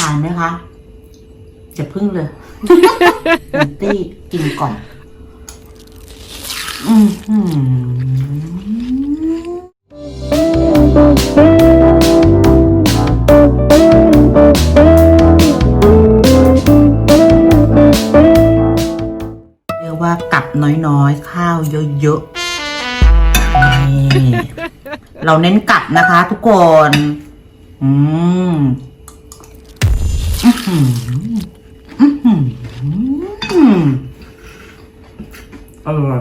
ทานไหมคะจะพึ่งเลยแอนตี้กินก่อน อืมหืมเรียกว่ากับน้อยๆ ข้าวเยอะๆนี่เราเน้นกลับนะคะทุกคน อืม อร่อย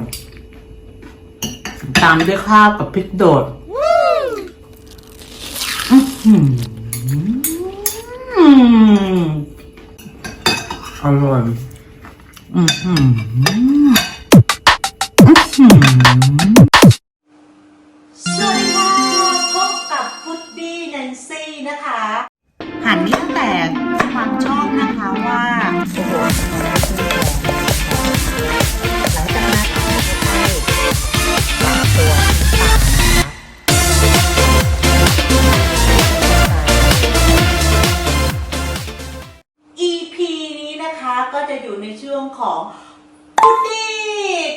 ตามด้วยข้าวกับพริกโดดอร่อยอือหืออื้อหื ฟุดดี้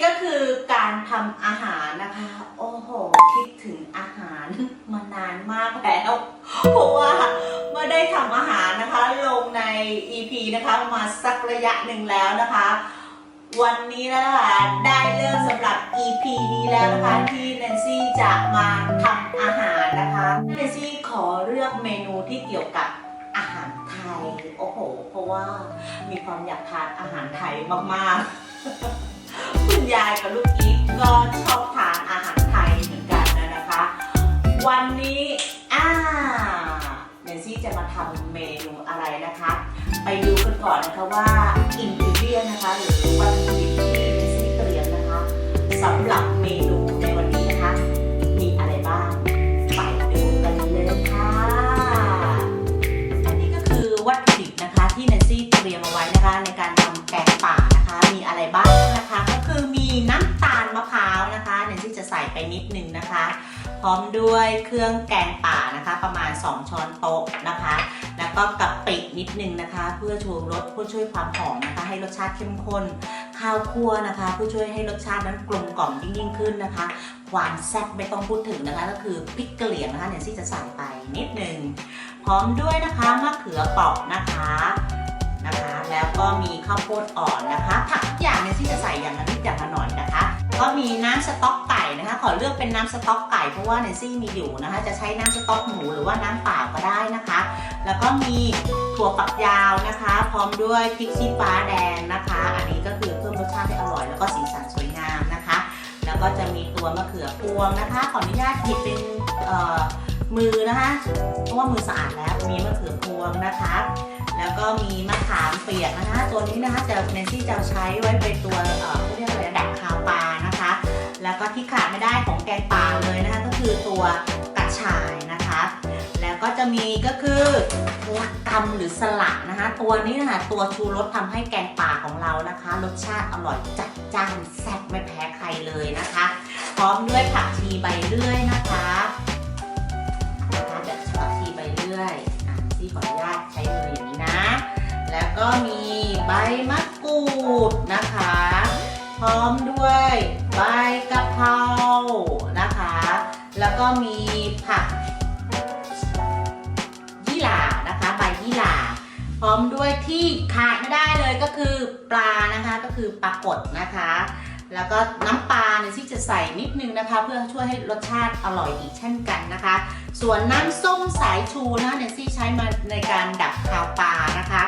ก็คือการทำอาหารนะคะ โอ้โห คิดถึงอาหารมานานมากแล้ว เพราะว่าเมื่อได้ทำอาหารนะคะ ลงใน EP นะคะมาสักระยะหนึ่งแล้วนะคะ วันนี้นะคะได้เรื่องสำหรับ EP นี้แล้วนะคะที่แนนซี่จะมาทำอาหารนะคะแนนซี่ขอเลือกเมนูที่เกี่ยวกับอาหารไทย โอ้โห เพราะว่ามีความอยากทานอาหารไทยมากๆ คุณยายกับลูกอีฟก็ชอบทานอาหารไทยเหมือนกันนะคะ วันนี้อ่าแนนซี่จะมาทำเมนูอะไรนะคะ ไปดูกันก่อนนะคะว่าอินกิเดียนนะคะ หรือวัตถุดิบที่เนซี่เตรียมนะคะสำหรับเมนูในวันนี้นะคะ มีอะไรบ้างไปดูกันเลยค่ะอันนี้ก็คือวัตถุดิบนะคะที่เนซี่เตรียมเอาไว้นะคะในการ มีอะไรบ้างนะคะ ก็คือมีน้ำตาลมะพร้าวนะคะเนซี่จะใส่ไปนิดนึงนะคะ พร้อมด้วยเครื่องแกงป่านะคะ ประมาณ 2 ช้อนโต๊ะนะคะ แล้วก็กะปินิดนึงนะคะ เพื่อชูรสเพื่อช่วยความหอมนะคะ ให้รสชาติเข้มข้นข้าวคั่วนะคะเพื่อช่วยให้รสชาตินั้นกลมกล่อมยิ่งยิ่งขึ้นนะคะ ความแซ่บไม่ต้องพูดถึงนะคะ ก็คือพริกกะเหรี่ยงนะคะเนี่ยที่จะใส่ไปนิดนึงพร้อมด้วยนะคะมะเขือเปราะนะคะ นะคะ แล้วก็มีข้าวโพดอ่อนนะคะผักทุกอย่างเนี่ยที่จะใส่อย่างละนิดอย่างละหน่อยนะคะ ก็มีน้ำสต๊อกไก่นะคะ ขอเลือกเป็นน้ำสต๊อกไก่เพราะว่าเนซี่มีอยู่นะคะ จะใช้น้ำสต๊อกหมูหรือว่าน้ำเปล่าก็ได้นะคะ แล้วก็มีถั่วฝักยาวนะคะ พร้อมด้วยพริกชี้ฟ้าแดงนะคะ อันนี้ก็คือเพิ่มรสชาติให้อร่อย แล้วก็สีสันสวยงามนะคะ แล้วก็จะมีตัวมะเขือพวงนะคะ ขออนุญาตหยิบเป็นเอ่อ มือนะคะ เพราะว่ามือสะอาดแล้ว มีมะเขือพวงนะคะ แล้วก็มีมะขามเปียกนะคะ ตัวนี้นะคะจะเนนซี่จะใช้ไว้เป็นตัวเอ่อเขาเรียกอะไรดักคาวปลานะคะ แล้วก็ที่ขาดไม่ได้ของแกงป่าเลยนะคะ ก็คือตัวกระชายนะคะ แล้วก็จะมีก็คือละกำหรือสละนะคะ ตัวนี้นะคะตัวชูรสทำให้แกงป่าของเรานะคะ รสชาติอร่อยจัดจ้านแซ่บไม่แพ้ใครเลยนะคะ พร้อมด้วยผักชีใบเลื่อยนะคะ ที่ขออนุญาตใช้มืออย่างนี้นะ แล้วก็มีใบมะกรูดนะคะ พร้อมด้วยใบกะเพรานะคะ แล้วก็มีผักยี่หร่านะคะ ใบยี่หร่าพร้อมด้วยที่ขาดไม่ได้เลยก็คือปลานะคะก็คือปลากดนะคะ แล้วก็น้ำปลาเนี่ยที่จะใส่นิดนึงนะคะ เพื่อช่วยให้รสชาติอร่อยอีกเช่นกันนะคะ ส่วนน้ำส้มสายชูนะเนี่ยซี่ใช้มาในการดับคาวปลานะคะ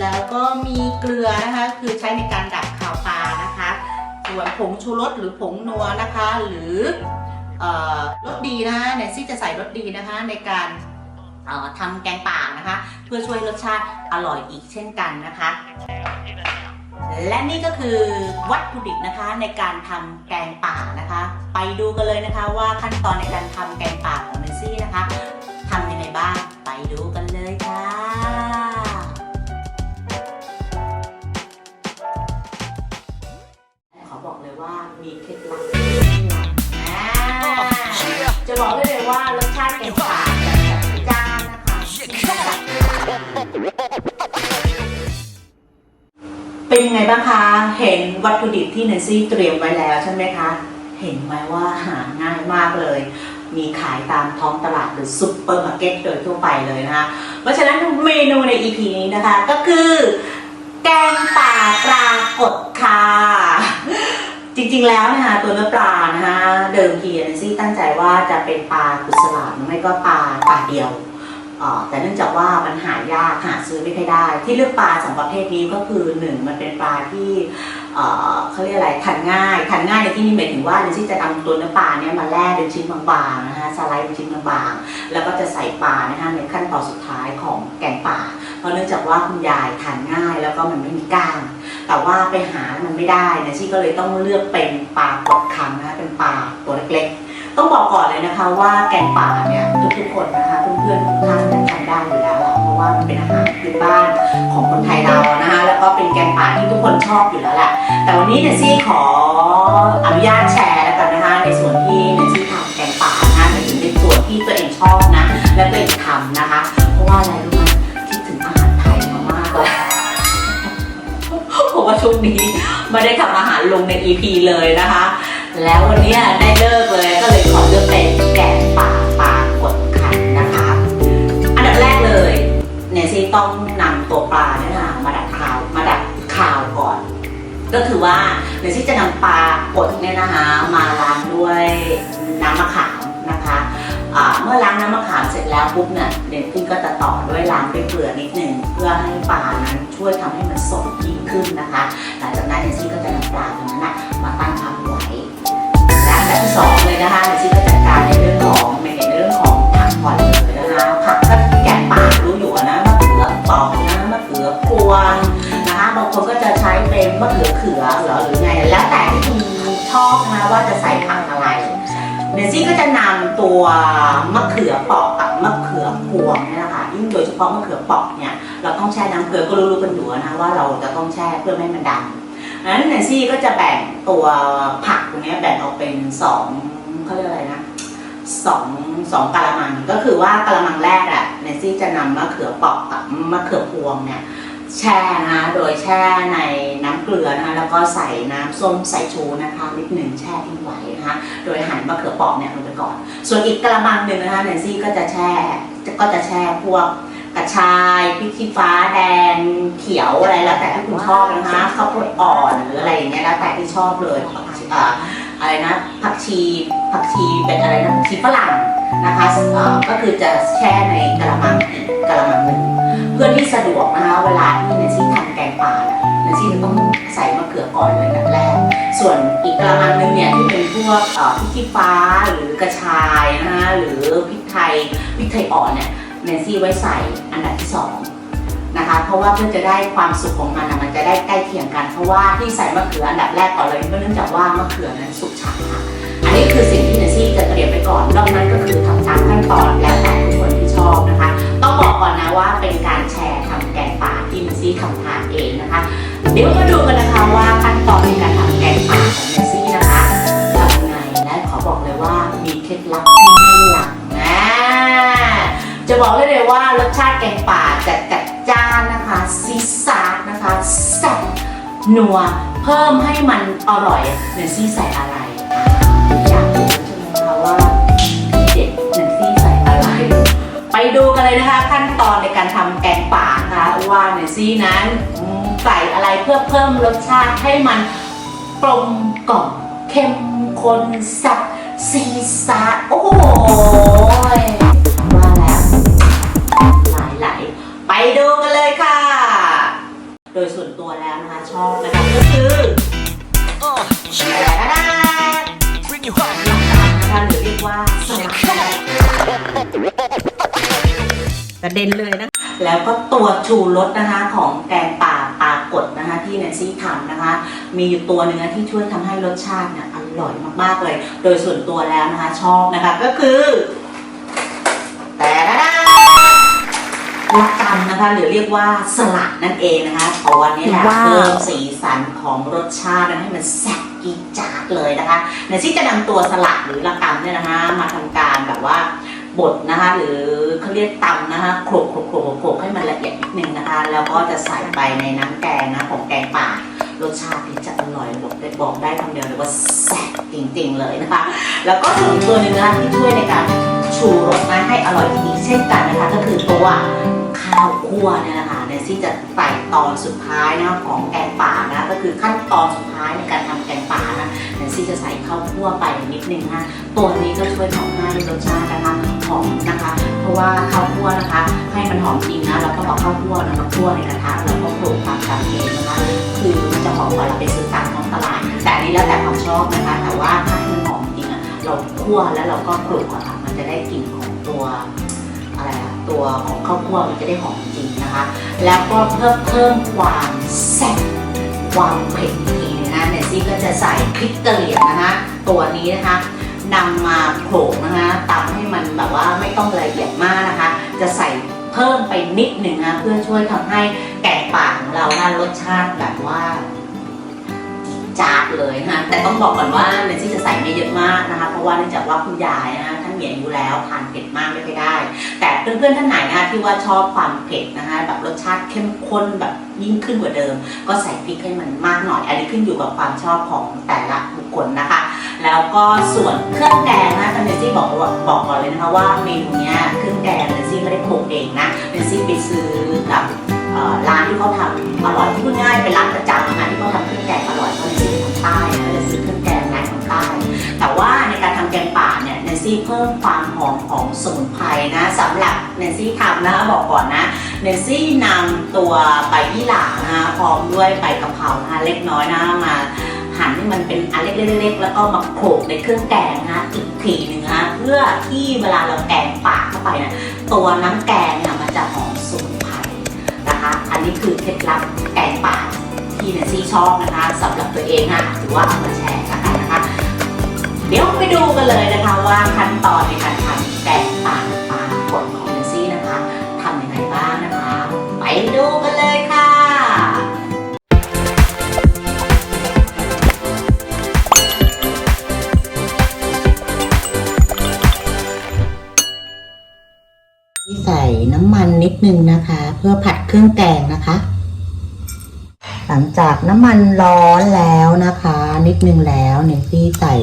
แล้วก็มีเกลือนะคะคือใช้ในการดับคาวปลานะคะ ส่วนผงชูรสหรือผงนัวนะคะ หรือเอ่อรสดีนะคะเนี่ยซี่จะใส่รสดีนะคะในการทำแกงป่านะคะ เพื่อช่วยรสชาติอร่อยอีกเช่นกันนะคะ และนี่ก็คือวัตถุดิบนะคะในการทำแกงป่านะคะ ไปดูกันเลยนะคะว่าขั้นตอนในการทำแกง เห็นวัตถุดิบที่เนนซี่เตรียมไว้แล้วใช่ไหมคะ เห็นไหมว่าหาง่ายมากเลย มีขายตามท้องตลาดหรือซุปเปอร์มาร์เก็ตโดยทั่วไปเลยนะคะ เพราะฉะนั้นเมนูใน EP นี้นะคะก็คือ แกงป่าปลากดค่ะจริงๆ แล้วนะคะตัวเนื้อปลานะคะเดิมทีเนนซี่ตั้งใจว่าจะเป็นปลากุศลาไม่ก็ปลาปลาเดียว แต่เนื่องจากว่ามันหายากหาซื้อไม่ค่อยได้ ที่เลือกปลาสองประเภทนี้ก็คือหนึ่งมันเป็นปลาที่เขาเรียกอะไรทานง่ายทานง่ายในที่นี้หมายถึงว่าเนนซี่จะนำตัวเนื้อปลาเนี่ยมาแล่เป็นชิ้นบางๆนะคะสไลด์เป็นชิ้นบางๆแล้วก็จะใส่ปลานะคะในขั้นตอนสุดท้ายของแกงป่า เพราะเนื่องจากว่าคุณยายทานง่ายแล้วก็มันไม่มีก้างแต่ว่าไปหามันไม่ได้นะชี่ก็เลยต้องเลือกเป็นปลากดคังนะคะเป็นปลาตัวเล็กๆ ต้องบอกก่อนเลยนะคะว่าแกงป่าเนี่ยทุกๆคนนะคะเพื่อนๆ ได้อยู่แล้วล่ะเพราะว่ามันเป็นอาหารพื้นบ้านของคนไทยเรานะคะแล้วก็เป็นแกงป่าที่ทุกคนชอบอยู่แล้วแหละแต่วันนี้เนี่ยซี่ขออนุญาตแชร์แล้วกันนะคะในส่วนที่เนซี่ทำแกงป่านะคะในถึงในส่วนที่ตัวเองชอบนะ และตัวเองทำนะคะ เพราะว่าอะไรรู้ไหมคิดถึงอาหารไทยมากเลยเพราะว่าช่วงนี้ไม่ได้ทำอาหารลงใน EP เลยนะคะ แล้ววันนี้ได้เลิกเลยก็เลยขอเลือกเป็นแกง ซีต้องนำตัวปลาเนี่ยนะมาดับคาวมาดับคาวก่อน ก็คือว่าเนซี่จะนำปลากดเนี่ยนะคะมาล้างด้วยน้ำมะขามนะคะเมื่อล้างน้ำมะขามเสร็จแล้วปุ๊บเนี่ยเนซี่ก็จะต่อด้วยล้างด้วยเกลือนิดหนึ่งเพื่อให้ปลานั้นช่วยทำให้มันสดยิ่งขึ้นนะคะหลังจากนั้นเนซี่ก็จะนำปลาตรงนั้นนะมาตั้งทำไว้และอันดับที่สองเลยนะคะเนซี่ก็จัดการในเรื่องของ ปอกนะมะเขือพวงนะคะบางคนก็จะใช้เป็นมะเขือเขือหรอหรือไง แล้วแต่ที่คุณชอบนะคะว่าจะใส่ผักอะไรเนซี่ก็จะนำตัวมะเขือเปอกกับมะเขือพวงเนี่ยนะคะยิ่งโดยเฉพาะมะเขือเปอกเนี่ยเราต้องแช่น้ำเกลือก็รู้ๆกันอยู่นะว่าเราจะต้องแช่เพื่อไม่ให้มันดำนั้นเนซี่ก็จะแบ่งตัวผักตรงนี้แบ่งออกเป็นสองเขาเรียกอะไรนะ สองสองกะละมังก็คือว่ากะละมังแรกอะเนซี่จะนำมะเขือปอกกับมะเขือพวงเนี่ยแช่นะโดยแช่ในน้ำเกลือนะคะแล้วก็ใส่น้ำส้มใสายชูนะคะนิดหนึ่งแช่ทิ้งไว้นะคะโดยหั่นมะเขือปอกเนี่ยลงไปก่อน ส่วนอีกกะละมังหนึ่งนะคะเนซี่ก็จะแช่ก็จะแช่พวกกระชายพริกชี้ฟ้าแดงเขียวอะไรแล้วแต่ที่คุณชอบนะคะข้าวโพดอ่อนหรืออะไรอย่างเงี้ยแล้วแต่ที่ชอบเลย อะไรนะผักชีผักชีเป็นอะไรนะผักชีฝรั่งนะคะก็คือจะแช่ในกระมังอีกกระมังหนึ่งเพื่อที่สะดวกนะคะเวลาที่เนซี่ทำแกงป่าน่ะเนซี่จะต้องใส่มะเขือก่อนเลยแบบแรก ส่วนอีกกระมังหนึงเนี่ยที่เป็นพวกพริกชี้ฟ้าหรือกระชายนะคะหรือพริกไทยพริกไทยอ่อนเนี่ยเนซี่ไว้ใส่อันดับที่สอง นะคะ เพราะว่าเพื่อจะได้ความสุกของมันอะมันจะได้ใกล้เคียงกัน เพราะว่าที่ใส่มะเขืออันดับแรกก่อนเลยก็เนื่องจากว่ามะเขือนั้นสุกช้าค่ะอันนี้คือสิ่งที่เนซี่จะเตรียมไปก่อนนอกนั้นก็คือทำตามขั้นตอนแล้วแต่ทุกคนที่ชอบนะคะ ต้องบอกก่อนนะว่าเป็นการแชร์ทำแกงป่าที่เนซี่ทำทานเองนะคะ เดี๋ยวมาดูกันนะคะว่าขั้นตอนในการทำแกงป่าของเนซี่นะคะทำยังไงและขอบอกเลยว่ามีเคล็ดลับที่ไม่หลังนะจะบอกได้เลยว่ารสชาติแกงป่าจัดจ้านนะคะ ซีซาดนะคะแซ่บนัว เพิ่มให้มันอร่อยเนซี่ใส่อะไร อยากรู้ใช่ไหมคะว่าเด็ดเนซี่ใส่อะไร ไปดูกันเลยนะคะ ขั้นตอนในการทำแกงป่านะคะว่าเนยซี่นั้นใส่อะไรเพื่อเพิ่มรสชาติให้มันกลมกล่อมเข้มข้นแซ่บซีซาดโอ้โหว่าแล้วหลายหลๆไปดูกันเลยค่ะ โดยส่วนตัวแล้วนะคะชอบนะคะก็คือแต่ yeah, ละดา bring you up. นะคะหรือเรียกว่าสลัด Come on. กระเด็นเลยนะ แล้วก็ตัวชูรสนะคะของแกงป่าปลากดนะคะที่แนนซี่ทำนะคะ มีอยู่ตัวหนึ่งนะที่ช่วยทำให้รสชาติเนี่ยอร่อยมากๆเลย โดยส่วนตัวแล้วนะคะชอบนะคะก็คือ ละกำนะคะหรือเรียกว่าสลัดนั่นเองนะคะเอาวันนี้แหละว้าว เพิ่มสีสันของรสชาติให้มันแซ่บกีดจ๊าดเลยนะคะเนซี่จะนำตัวสลัดหรือละกำเนี่ยนะคะมาทำการแบบว่าบดนะคะหรือเขาเรียกตำนะคะโขลกโขลกโขลกโขลกให้มันละเอียดนิดนึงนะคะ แล้วก็จะใส่ไปในน้ำแกงนะของแกงป่า รสชาติที่จะอร่อยบอกได้บอกได้คำเดียวเลยว่าแซ่บจริงๆเลยนะคะ แล้วก็ส่วนอีกตัวหนึ่งนะคะที่ช่วยในการชูรสนะให้อร่อยอีกเช่นกันนะคะ ก็คือตัวข้าวคั่วเนี่ยนะคะเนซี่จะใส่ตอนสุดท้ายนะของแกงป่านะก็คือขั้นตอนสุดท้ายในการทำแกงป่านะเนซี่จะใส่ข้าวคั่วไปนิดนึงนะตัวนี้ก็ช่วยทำให้รสชาตินะคะ อมนะคะ เพราะว่าข้าวคั่วนะคะ ให้มันหอมจริงนะเราต้องเอาข้าวคั่วนะมาคั่วในกระทะแล้วก็โขลกตามตามเองนะคะ คือมันจะหอมกว่าเราไปซื้อตามท้องตลาด แต่อันนี้แล้วแต่ความชอบนะคะ แต่ว่าถ้าให้มันหอมจริงอะเราคั่วแล้วเราก็โขลกอะค่ะมันจะได้กลิ่นของตัวอะไรอะตัวของข้าวคั่วมันจะได้หอมจริงนะคะ แล้วก็เพิ่มเพิ่มความแซ่บความเผ็ดอีกทีนึงนะเนซี่ก็จะใส่พริกกะเหรี่ยงนะคะ ตัวนี้นะคะ นำมาโขลกนะคะตำให้มันแบบว่าไม่ต้องละเอียดมากนะคะ จะใส่เพิ่มไปนิดหนึ่งนะเพื่อช่วยทำให้แกงป่าของเรานะรสชาติแบบว่าจาดเลยนะแต่ต้องบอกก่อนว่าเนซี่จะใส่ไม่เยอะมากนะคะ เพราะว่าเนื่องจากว่าคุณยายนะท่านมีอายุแล้วทานเผ็ดมากไม่ค่อยได้ แต่เพื่อนๆท่านไหนนะที่ว่าชอบความเผ็ดนะคะแบบรสชาติเข้มข้นแบบยิ่งขึ้นกว่าเดิม ก็ใส่พริกให้มันมากหน่อย อันนี้ขึ้นอยู่กับความชอบของแต่ละบุคคลนะคะ แล้วก็ส่วนเครื่องแกงนะเนซี่บอกว่าบอกก่อนเลยนะคะว่าเมนูเนี้ยเครื่องแกงเนซี่ไม่ได้โขลกเองนะเนซี่ไปซื้อกับร้านที่เขาทำอร่อยพูดง่ายเป็นร้านประจำนะที่เขาทำเครื่องแกงอร่อยเพราะเนซี่เป็นคนใต้นะเลยซื้อเครื่องแกงร้านของใต้แต่ว่าในการทำแกงป่าเนี่ยเนซี่เพิ่มความหอมของสมุนไพรนะสำหรับเนซี่ทำนะคะบอกก่อนนะเนซี่นำตัวใบยี่หร่านะพร้อมด้วยใบกะเพรานะคะเล็กน้อยนะมา หั่นให้มันเป็นอันเล็กๆแล้วก็มาโขลกในเครื่องแกงนะอีกทีหนึ่งนะเพื่อที่เวลาเราแกงป่าเข้าไปนะตัวน้ำแกงเนี่ยมันจะหอมสมุนไพรนะคะ อันนี้คือเคล็ดลับแกงป่าที่เนซี่ชอบนะคะสำหรับตัวเองนะถือว่าเอามาแชร์กันนะคะ เดี๋ยวไปดูกันเลยนะคะว่าขั้นตอนในการ นิดนึงนะคะ เพื่อผัดเครื่องแกงนะคะ หลังจากน้ำมันร้อนแล้วนะคะ นิดนึงแล้วเนี่ยซี่ใส่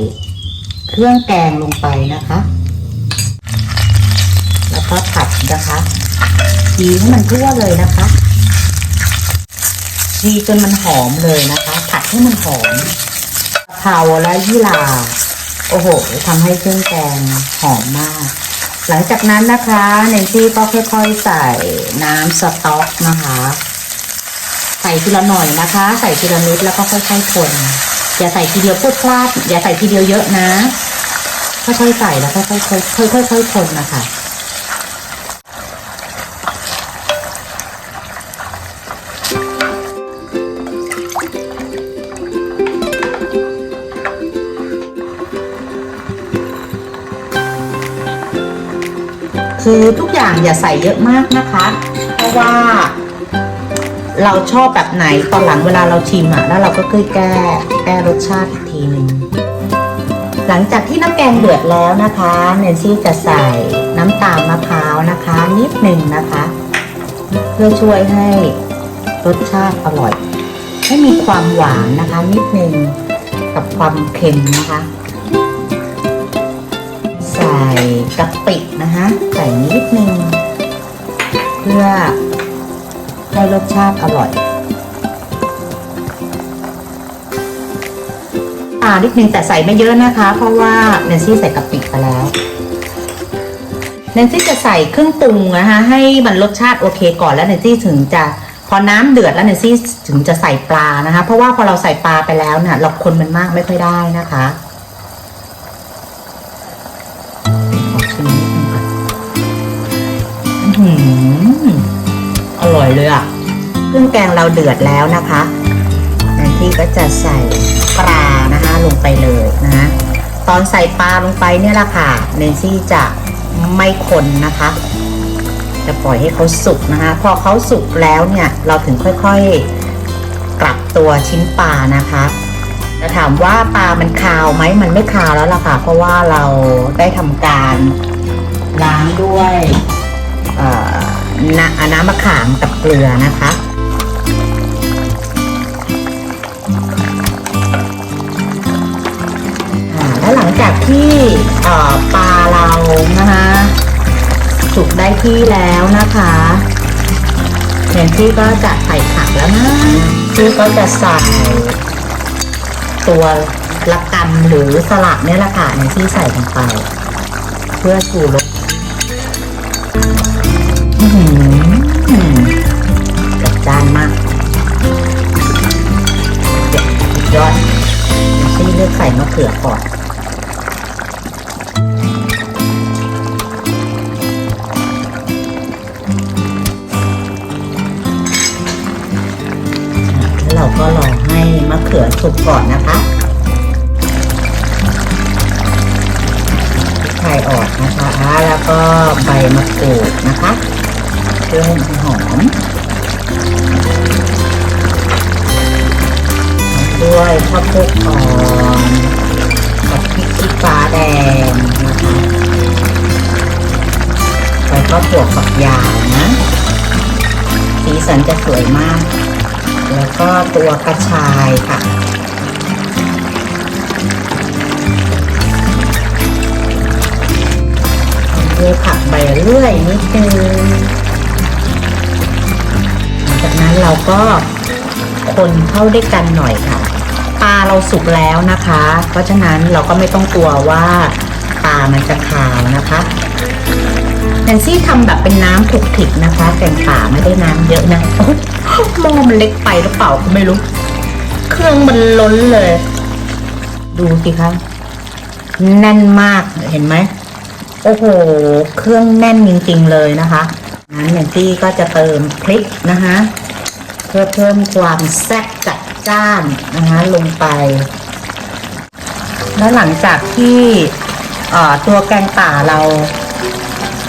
เครื่องแกงลงไปนะคะ แล้วก็ผัดนะคะทีให้มันทั่วเลยนะคะทีจนมันหอมเลยนะคะ ผัดให้มันหอมกะเพราและยี่หร่าโอ้โหทำให้เครื่องแกงหอมมาก หลังจากนั้นนะคะเนนซี่ก็ค่อยๆใส่น้ำสต๊อกนะคะ ใส่ทีละหน่อยนะคะ ใส่ทีละนิดแล้วก็ค่อยๆคนอย่าใส่ทีเดียวพูดพลาดอย่าใส่ทีเดียวเยอะนะค่อยๆใส่แล้วค่อยๆค่อยๆค่อยๆคนนะคะ คือทุกอย่างอย่าใส่เยอะมากนะคะ เพราะว่าเราชอบแบบไหนตอนหลังเวลาเราชิมอะแล้วเราก็ค่อยแก้แก้รสชาติอีกทีหนึ่งหลังจากที่น้ำแกงเดือดแล้วนะคะเนนซี่จะใส่น้ำตาลมะพร้าวนะคะ นิดหนึ่งนะคะ เพื่อช่วยให้รสชาติอร่อย ให้มีความหวานนะคะ นิดหนึ่งกับความเค็มนะคะ กะปินะคะใส่นิดนึง เพื่อให้รสชาติอร่อยตานิดนึงแต่ใส่ไม่เยอะนะคะ เพราะว่าแนนซี่ใส่กะปิไปแล้วแนนซี่จะใส่เครื่องปรุงนะคะให้มันรสชาติโอเคก่อนแล้วแนนซี่ถึงจะพอน้ำเดือดแล้วแนนซี่ถึงจะใส่ปลานะคะ เพราะว่าพอเราใส่ปลาไปแล้วเนี่ยเราคนมันมากไม่ค่อยได้นะคะ อร่อยเลยอะเครื่องแกงเราเดือดแล้วนะคะแนนซี่ก็จะใส่ปลานะคะลงไปเลยนะตอนใส่ปลาลงไปเนี่ยแหละค่ะแนนซี่จะไม่คนนะคะ จะปล่อยให้เขาสุกนะคะ พอเขาสุกแล้วเนี่ยเราถึงค่อยๆกลับตัวชิ้นปลานะคะจะถามว่าปลามันคาวไหมมันไม่คาวแล้วล่ะค่ะ เพราะว่าเราได้ทำการล้างด้วย น้ำน้ำมะขามกับเกลือนะคะ แล้วหลังจากที่ปลาเรานะคะสุกได้ที่แล้วนะคะเห็นที่ก็จะใส่ผักแล้วนะที่ก็จะใส่ตัวละกำหรือสลัดเนี่ยละค่ะในที่ใส่ลงไป เพื่อชูรส ยอดซี่เลือกใส่มะเขือก่อนแล้วเราก็รอให้มะเขือสุกก่อนนะคะไทยออกนะคะ แล้วก็ใบมะกรูดนะคะเพื่อให้มันหอม ด้วยข้าวโพดอ่อนกับพริกชี้ฟ้าแดงนะคะแล้วก็ถั่วฝักยาวนะ สีสันจะสวยมาก แล้วก็ตัวกระชายค่ะด้วยผักใบเลื่อยนิดนึงหลังจากนั้นเราก็คนเข้าด้วยกันหน่อยค่ะ เราสุกแล้วนะคะ เพราะฉะนั้นเราก็ไม่ต้องกลัวว่าปลามันจะคาวนะคะแนนซี่ทำแบบเป็นน้ำถูกถิกนะคะแกงป่าไม่ได้น้ำเยอะนะโอ๊ยหม้อมันเล็กไปหรือเปล่าก็ไม่รู้ เครื่องมันล้นเลย ดูสิคะแน่นมากเห็นไหมโอ้โห เครื่องแน่นจริงๆเลยนะคะนั้นแนนซี่ก็จะเติมพริกนะคะ เพื่อเพิ่มความแซ่บจัด จ้านนะคะลงไป แล้วหลังจากที่ตัวแกงป่าเรา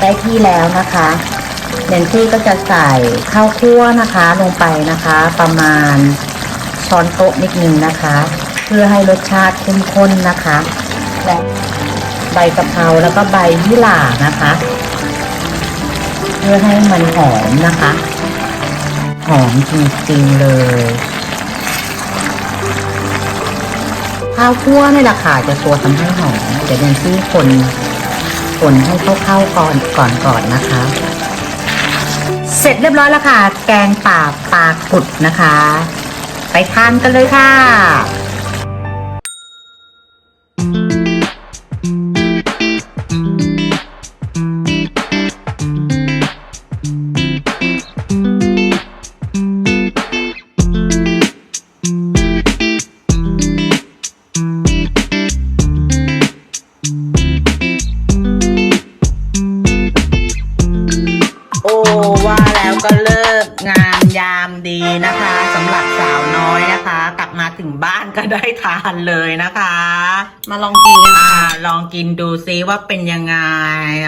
ได้ที่แล้วนะคะเนนซี่ก็จะใส่ข้าวคั่วนะคะลงไปนะคะ ประมาณช้อนโต๊ะนิดนึงนะคะ เพื่อให้รสชาติเข้มข้นนะคะและใบกะเพราแล้วก็ใบยี่หร่านะคะ เพื่อให้มันหอมนะคะ หอมจริงๆเลย ข้าวคั่วนี่แหละค่ะจะตัวทำให้หอมเดี๋ยวเดนซี่คนคนให้เข้าๆก่อนก่อนก่อนนะคะ เสร็จเรียบร้อยแล้วค่ะ แกงป่าปลากุดนะคะ ไปทานกันเลยค่ะ ก็ได้ทานเลยนะคะ มาลองกินกันอ่า ค่ะลองกินดูซิว่าเป็นยังไง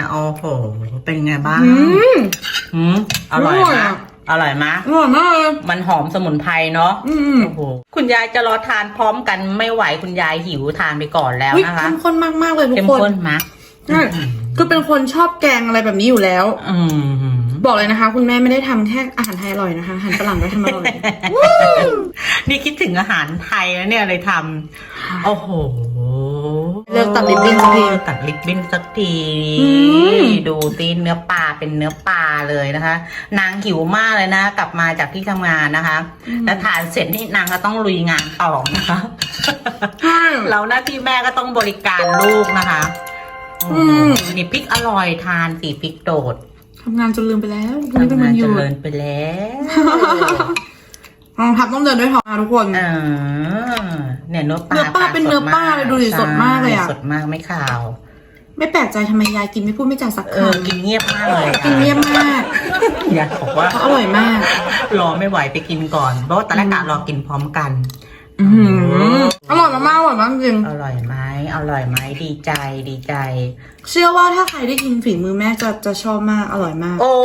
โอ้โห เป็นไงบ้างอืม หืมอร่อยอร่อยมะอะ อร่อยมะอร่อยมากเลยมันหอมสมุนไพรเนาะ อืมโอ้โห คุณยายจะรอทานพร้อมกันไม่ไหวคุณยายหิวทานไปก่อนแล้วอุ๊ยนะคะเข้มข้นมากๆเลยทุกเข้มคนข้นมะใช่ คือเป็นคนชอบแกงอะไรแบบนี้อยู่แล้ว อืมบอกเลยนะคะ คุณแม่ไม่ได้ทำแค่อาหารไทยอร่อยนะคะอาหารฝรั่งก็ทำอร่อย นี่คิดถึงอาหารไทยแล้วเนี่ยเลยทำโอ้โหเลิกตัดริบบิ้นสักทีตัดลิปบิ้นสักทีอืม ดูตีเนื้อปลาเป็นเนื้อปลาเลยนะคะ นางหิวมากเลยนะ กลับมาจากที่ทำงานนะคะ แล้วทานเสร็จนี่นางก็ต้องลุยงานต่อนะคะ ใช่เราหน้าที่แม่ก็ต้องบริการลูกนะคะ อืม นี่พริกอร่อยทานสีพริกโดดทำงานจนลืมไปแล้ววันนี้เป็นทำวังานนหยุเจดริญไปแล้วกองทัพต้องเดินด้วยท้องนะทุกคนอ่าเนี่ยเนื้อปลาเนื้อปลาเป็นเนื้อปลาเลยดูดิสดมากเลยอะ ใช่สดมากไม่ขาวไม่แปลกใจทำไมยายกินไม่พูดไม่จาสักเอคอกินเงียบมากเลยำกินเยี่ยมมากอยากบอกว่าเพราะอร่อยมาก รอไม่ไหวไปกินก่อน เพราะว่าตอนแรกกะรอกินพร้อมกัน อือหืออร่อยมากๆอร่อยมากจริง อร่อยไหมอร่อยไหมดีใจดีใจ เชื่อว่าถ้าใครได้กินฝีมือแม่จะจะชอบมากอร่อยมากโอ้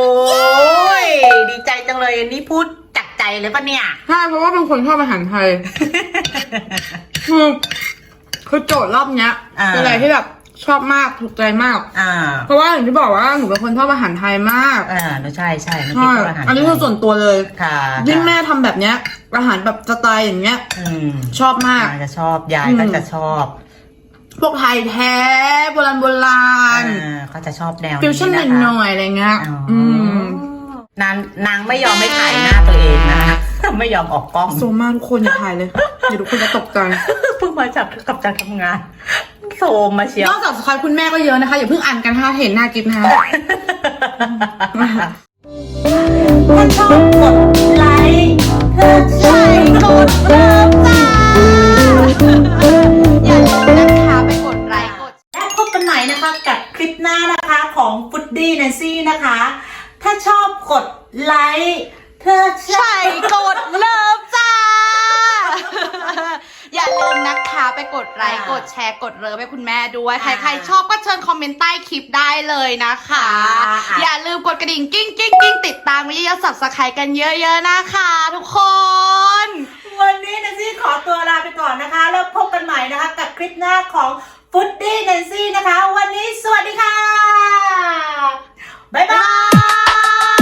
ยดีใจจังเลยนี่พูดจากใจเลยปะเนี่ย ใช่เพราะว่าเป็นคนชอบอาหารไทย คือคือโจทย์รอบเนี้ยอ่า เป็นอะไรที่แบบ ชอบมากถูกใจมาก อ่าเพราะว่าอย่างที่บอกว่าหนูเป็นคนชอบอาหารไทยมากอ่าใช่ใช่ไม่ใช่คิดว่าอาหารอันนี้คือส่วนตัวเลยค่ะยิ่งแม่ทำแบบเนี้ย อาหารแบบสไตล์อย่างเงี้ย อืมชอบมาก ยายจะชอบยายก็จะชอบพวกไทยแท้โบราณโบราณอ่าเขาจะชอบแนวฟิวชั่นหนะคะน่อยๆอะไรเงี้ยอ๋อออืมนางนางไม่ยอมไม่ถ่ายหน้าตัวเองนะคะไม่ยอมออกกล้อง โซมากทุกคนอย่าถ่ายเลยเดี๋ยวทุกคนจะตกใจ เพิ่งมาจับกับการทำงาน โซมมาเชียนว อกจากสกายคุณแม่ก็เยอะนะคะ อย่าเพิ่งอ่านกันนะคะเห็นหน้ากิฟนะคะถ้าชอบกดไลค์เธอใช่กดเริ่มจ้าอย่าลืมนะคะไปกดไลค์กด และพบกันใหม่นะคะกับคลิปหน้านะคะของฟุดดี้แนนซี่นะคะ ถ้าชอบกดไลค์เธอใช่กดเลิฟจ้า อย่าลืมนะคะไปกดไลค์กดแชร์กดเลิฟให้คุณแม่ด้วย ใครๆชอบก็เชิญคอมเมนต์ใต้คลิปได้เลยนะคะ อย่าลืมกดกระดิ่งกิ้งกิ้งกิ้งติดตามวิทยาสับสไครกันเยอะๆนะคะ ทุกคน วันนี้เนซี่ขอตัวลาไปก่อนนะคะ แล้วพบกันใหม่นะคะกับคลิปหน้าของฟุตดี้เนซี่นะคะ วันนี้สวัสดีค่ะ บ๊ายบาย